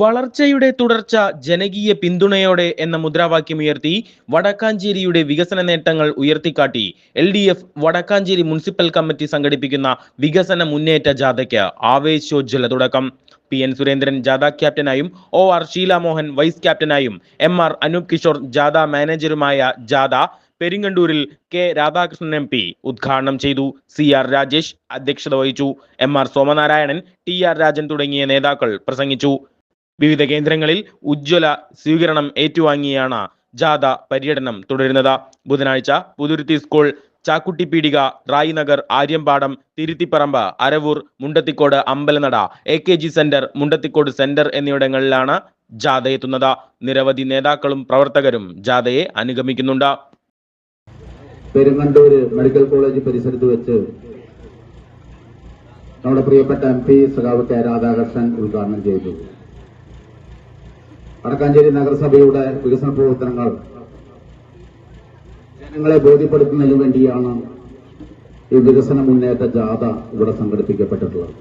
വളർച്ചയുടെ തുടർച്ച ജനകീയ പിന്തുണയോടെ എന്ന മുദ്രാവാക്യമുയർത്തി വടക്കാഞ്ചേരിയുടെ വികസന നേട്ടങ്ങൾ ഉയർത്തിക്കാട്ടി. L D F Vadakkanchery municipal committee സംഘടിപ്പിക്കുന്ന വികസന മുന്നേറ്റ ജാഥയ്ക്ക് ആവേശോജ്വല തുടക്കം. പി എൻ സുരേന്ദ്രൻ ജാഥ ക്യാപ്റ്റനായും ഒ ആർ ഷീലാമോഹൻ വൈസ് ക്യാപ്റ്റനായും എം ആർ അനൂപ് കിഷോർ ജാഥ മാനേജറുമായ ജാഥ പെരിങ്ങണ്ടൂരിൽ കെ രാധാകൃഷ്ണൻ എം പി ഉദ്ഘാടനം ചെയ്തു. സി ആർ രാജേഷ് അധ്യക്ഷത വഹിച്ചു. M R Somanarayanan T R Rajan തുടങ്ങിയ നേതാക്കൾ പ്രസംഗിച്ചു. വിവിധ കേന്ദ്രങ്ങളിൽ ഉജ്ജ്വല സ്വീകരണം ഏറ്റുവാങ്ങിയാണ് ജാഥ പര്യടനം തുടരുന്നത്. ബുധനാഴ്ച Puthuruthy school Chakkuttipeedika Rainagar Aryampadam Thiruthiparambu Aravoor Mundathikode Ambalanada A K G centre Mundathikode centre എന്നിവിടങ്ങളിലാണ് ജാഥ എത്തുന്നത്. നിരവധി നേതാക്കളും പ്രവർത്തകരും ജാഥയെ അനുഗമിക്കുന്നുണ്ട്. പെരുമണ്ടൂര് മെഡിക്കൽ കോളേജ് പരിസരത്ത് വെച്ച് നമ്മുടെ പ്രിയപ്പെട്ട എം പി സഖാവ് കെ രാധാകൃഷ്ണൻ ഉദ്ഘാടനം ചെയ്തു. വടക്കാഞ്ചേരി നഗരസഭയുടെ വികസന പ്രവർത്തനങ്ങൾ ജനങ്ങളെ ബോധ്യപ്പെടുത്തുന്നതിന് വേണ്ടിയാണ് ഈ വികസന മുന്നേറ്റ ജാഥ ഇവിടെ സംഘടിപ്പിക്കപ്പെട്ടിട്ടുള്ളത്.